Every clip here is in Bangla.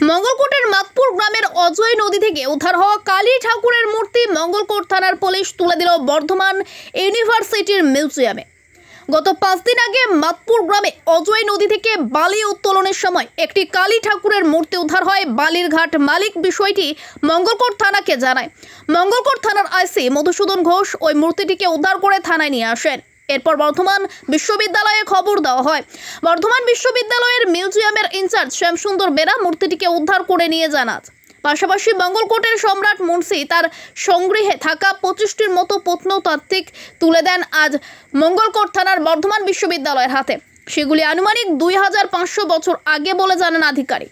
মঙ্গলকোটের মাতপুর গ্রামের অজয় নদী থেকে উদ্ধার হওয়া কালী ঠাকুরের মূর্তি মঙ্গলকোট থানার পুলিশ তুলে দিল বর্ধমান ইউনিভার্সিটির মিউজিয়ামে। গত পাঁচ দিন আগে মাতপুর গ্রামে অজয় নদী থেকে বালি উত্তোলনের সময় একটি কালী ঠাকুরের মূর্তি উদ্ধার হয়। বালির ঘাট মালিক বিষয়টি মঙ্গলকোট থানাকে জানায়। মঙ্গলকোট থানার আইসি মধুসূদন ঘোষ ওই মূর্তিটিকে উদ্ধার করে থানায় নিয়ে আসেন। এরপর বর্ধমান বিশ্ববিদ্যালয়ে খবর দেওয়া হয়। বর্ধমান বিশ্ববিদ্যালয়ের মিউজিয়ামের ইনচার্জ শ্যামসুন্দর বেরা মূর্তিটিকে উদ্ধার করে নিয়ে যান আজ। পাশাপাশি মঙ্গলকোটের সম্রাট মুন্সি তার সংগৃহে থাকা পঁচিশটির মতো প্রত্নতাত্ত্বিক তুলে দেন আজ মঙ্গলকোট থানার বর্ধমান বিশ্ববিদ্যালয়ের হাতে। সেগুলি আনুমানিক দুই হাজার পাঁচশো বছর আগে বলে জানান আধিকারিক।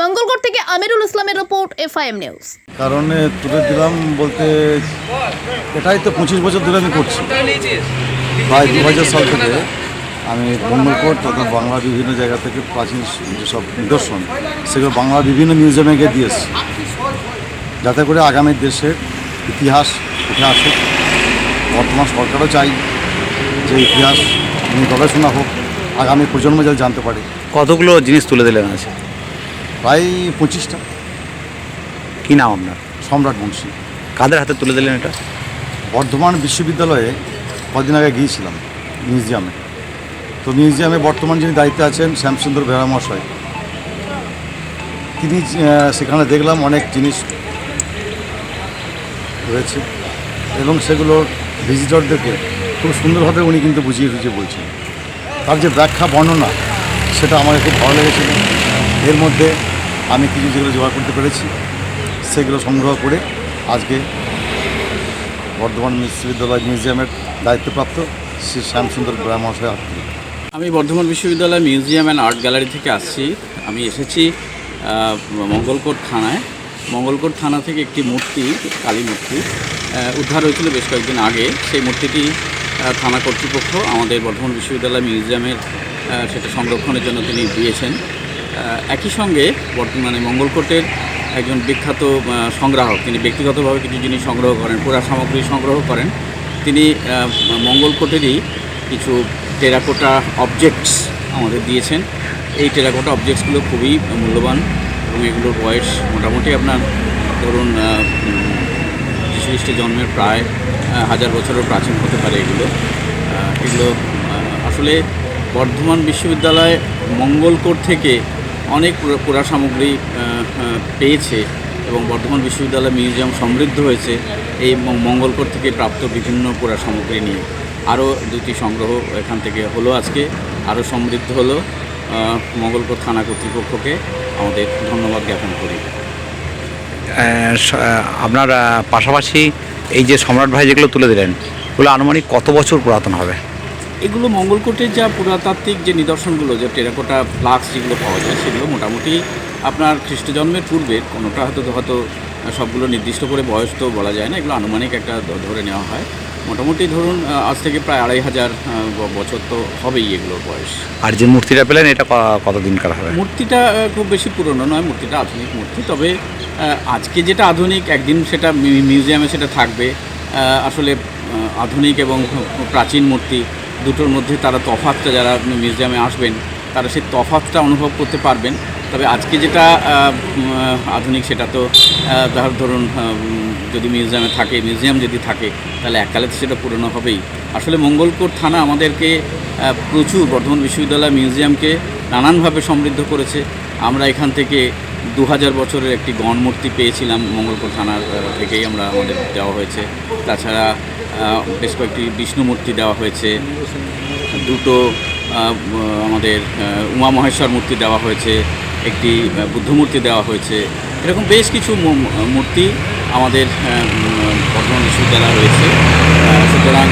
মঙ্গলকোট থেকে আমিরুল ইসলামের রিপোর্ট এফআইএম নিউজ। কারণে তুলে দিলাম বলতে এটাই তো পঁচিশ বছর ধরে আমি করছি। প্রায় দু হাজার সাল থেকে আমি মঙ্গলকোট তথা বাংলার বিভিন্ন জায়গা থেকে প্রাচীন যেসব নিদর্শন সেগুলো বাংলার বিভিন্ন মিউজিয়ামে গিয়ে দিয়ে এসছি। যাতে করে আগামী দেশের ইতিহাস উঠে আসুক। বর্তমান সরকারও চাই যে ইতিহাস নিয়ে গবেষণা হোক আগামী প্রজন্ম যাতে জানতে পারে। কতগুলো জিনিস তুলে দিলেন আছে প্রায় পঁচিশটা। কি নাম আপনার? সম্রাট বংশী। কাদের হাতে তুলে দিলেন এটা? বর্ধমান বিশ্ববিদ্যালয়ে কদিন আগে গিয়েছিলাম মিউজিয়ামে। তো মিউজিয়ামে বর্তমান যিনি দায়িত্বে আছেন শ্যামসুন্দর বেরা মশাই তিনি সেখানে দেখলাম অনেক জিনিস রয়েছে এবং সেগুলো ভিজিটরদেরকে খুব সুন্দরভাবে উনি কিন্তু বুঝিয়ে বুঝিয়ে বলছেন। তার যে ব্যাখ্যা, বর্ণনা, সেটা আমাকে খুব ভালো লেগেছিল এর মধ্যে আমি কিছু যেগুলো জোগাড় করতে পেরেছি, সেগুলো সংগ্রহ করে আজকে বর্ধমান বিশ্ববিদ্যালয় মিউজিয়ামের দায়িত্বপ্রাপ্ত শ্রী শ্যামসুন্দর ব্রাহ্ম মহাশয় আমি বর্ধমান বিশ্ববিদ্যালয় মিউজিয়াম অ্যান্ড আর্ট গ্যালারি থেকে আসছি। আমি এসেছি মঙ্গলকোট থানায়। মঙ্গলকোট থানা থেকে একটি মূর্তি, কালী মূর্তি উদ্ধার হয়েছিল বেশ কয়েকদিন আগে। সেই মূর্তিটি থানা কর্তৃপক্ষ আমাদের বর্ধমান বিশ্ববিদ্যালয় মিউজিয়ামের সেটা সংরক্ষণের জন্য তিনি দিয়েছেন। একই সঙ্গে বর্তমানে মঙ্গলকোটের একজন বিখ্যাত সংগ্রাহক, তিনি ব্যক্তিগতভাবে কিছু জিনিস সংগ্রহ করেন, পুরা সামগ্রী সংগ্রহ করেন। তিনি মঙ্গলকোটেরই কিছু টেরাকোটা অবজেক্টস আমাদের দিয়েছেন। এই টেরাকোটা অবজেক্টসগুলো খুবই মূল্যবান এবং এগুলোর বয়স মোটামুটি আপনার ধরুন আহ, উম, খ্রিস্টের জন্মের প্রায় হাজার বছরের প্রাচীন হতে পারে এগুলো। এগুলো আসলে বর্ধমান বিশ্ববিদ্যালয় মঙ্গলকোট থেকে অনেক পুরা- সামগ্রী পেয়েছে। এবং বর্ধমান বিশ্ববিদ্যালয় মিউজিয়াম সমৃদ্ধ হয়েছে এই ম- মঙ্গলকোট থেকে প্রাপ্ত বিভিন্ন পুরা সামগ্রী নিয়ে। আরও দুটি সংগ্রহ এখান থেকে হলো আজকে আরও সমৃদ্ধ হলো আহ, মঙ্গলকোট থানা কর্তৃপক্ষকে আমাদের ধন্যবাদ জ্ঞাপন করি। আপনার পাশাপাশি এই যে সম্রাট ভাই যেগুলো তুলে দিলেন ওগুলো আনুমানিক কত বছর পুরাতন হবে? এগুলো মঙ্গলকোটের যা পুরাতাত্ত্বিক যে নিদর্শনগুলো যে টেরাকোটা ফ্লাক্স যেগুলো পাওয়া যায় সেগুলো মোটামুটি আপনার খ্রিস্ট জন্মের পূর্বের কোনোটা হয়তো হয়তো সবগুলো নির্দিষ্ট করে বয়স তো বলা যায় না এগুলো আনুমানিক একটা ধরে নেওয়া হয়। মোটামুটি ধরুন আজ থেকে প্রায় আড়াই হাজার বছর তো হবেই এগুলোর বয়স। আর যে মূর্তিটা পেলেন এটা কতদিনকার হবে? মূর্তিটা খুব বেশি পুরনো নয় মূর্তিটা আধুনিক মূর্তি তবে আজকে যেটা আধুনিক একদিন সেটা মিউজিয়ামে সেটা থাকবে। আসলে আধুনিক এবং প্রাচীন মূর্তি দুটোর মধ্যে তারা তফাতটা যারা মিউজিয়ামে আসবেন, তারা সেই তফাতটা অনুভব করতে পারবেন। তবে আজকে যেটা আধুনিক সেটা তো ধর- ধরুন যদি মিউজিয়ামে থাকে, মিউজিয়াম যদি থাকে, তাহলে এককালে তো সেটা পুরনো হবেই। আসলে মঙ্গলকোট থানা আমাদেরকে প্রচুর বর্ধমান বিশ্ববিদ্যালয় মিউজিয়ামকে নানানভাবে সমৃদ্ধ করেছে। আমরা এখান থেকে দু হাজার বছরের একটি গণমূর্তি পেয়েছিলাম মঙ্গলপুর থানার থেকেই আমরা আমাদের দেওয়া হয়েছে। তাছাড়া বেশ কয়েকটি বিষ্ণু মূর্তি দেওয়া হয়েছে। দুটো আমাদের উমা মহেশ্বর মূর্তি দেওয়া হয়েছে, একটি বুদ্ধমূর্তি দেওয়া হয়েছে। এরকম বেশ কিছু মূর্তি আমাদের বর্ধমান বিশ্ববিদ্যালয়ে রয়েছে। সুতরাং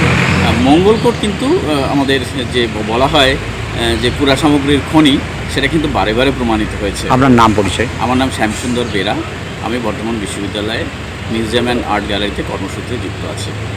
মঙ্গলকোট কিন্তু আমাদের যে বলা হয় যে পুরা সামগ্রীর খনি সেটা কিন্তু বারে বারে প্রমাণিত হয়েছে। আপনার নাম পরিচয়? আমার নাম শ্যামসুন্দর বেরা। আমি বর্তমান বিশ্ববিদ্যালয়ে মিউজিয়াম অ্যান্ড আর্ট গ্যালারিতে কর্মসূত্রে যুক্ত আছি।